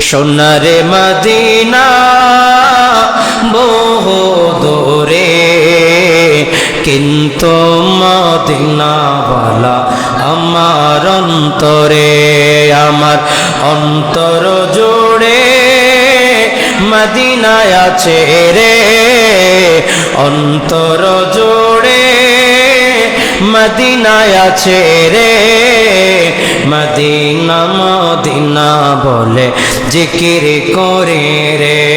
সোনারে Medina, বহু দূরে। কিন্তু মদিনাওয়ালা আমার অন্তরে, আমার অন্তর জোড়ে মদিনায় আছে রে। অন্তর জোড়ে মদিনায় আছে রে। মদিনা মদিনা বলে জিকির করে রে।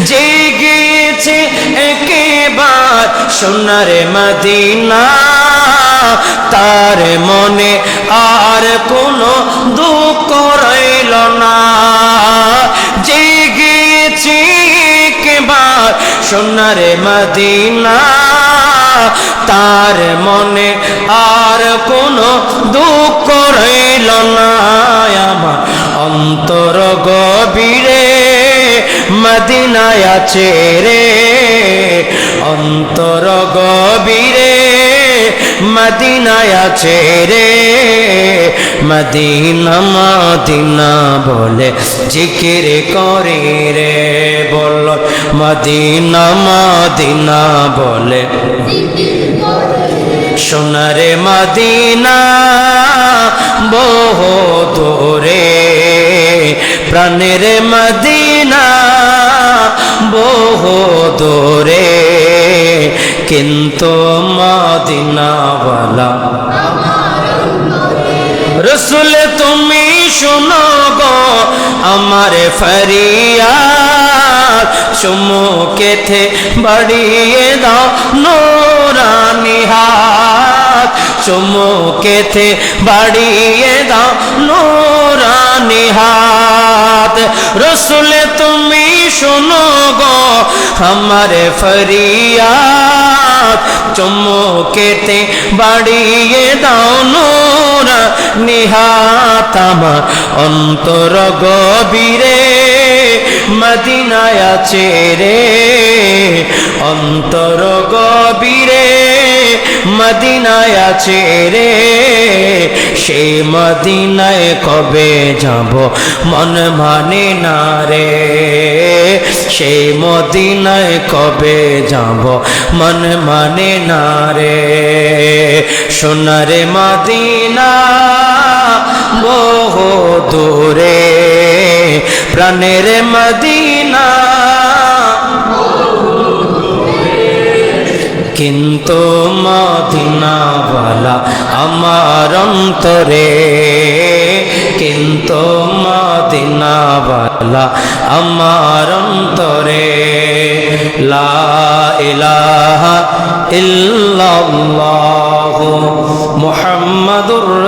যে গিয়েছে একেবার সোনার মদিনা। তার মনে আর কোনো দুঃখ রইল না। যে গিয়েছে একেবার সোনার মদিনা। তার মনে আর কোনো দুঃখ রইল না। আমার অন্তর গভীরে মদিনায় আছে অন্তর গভীরে মদিনায় আছে রে। মদিনা মদিনা বলে জিকির করে রে। বল, মদিনা মদিনা বলে সোনারে মদিনা বহু দূরে। প্রাণের মদিনা বহু দূরে। কিন্তু মদিনাওয়ালা। রসুল, তুমি শোনো গো, আমার ফরিয়াদ। চুমুকেতে বাড়িয়ে দাও নোরানি হাত। চুমুকেতে বাড়িয়ে দাও নোরানি হাত। রসুল তুমি শোনো গো আমার ফরিয়াদ। চুমুকেতে বাড়িয়ে দাও নোরা। নিহাত আমার অন্তর গভীরে। মদিনায় আছে রে। অন্তর গভীরে। মদিনায় আছে রে। সেই মদিনায় কবে যাব? মন মানে না রে। সেই মদিনায় কবে যাব? মন মানে না রে। সোনারে মদিনা বহু দূরে, প্রাণের মদিনা কিন্তু মদিনাওয়ালা আমার অন্তরে কিন্তু মদিনাওয়ালা আমার অন্তরে লা ইলাহা ইল্লাল্লাহু মুহাম্মাদুর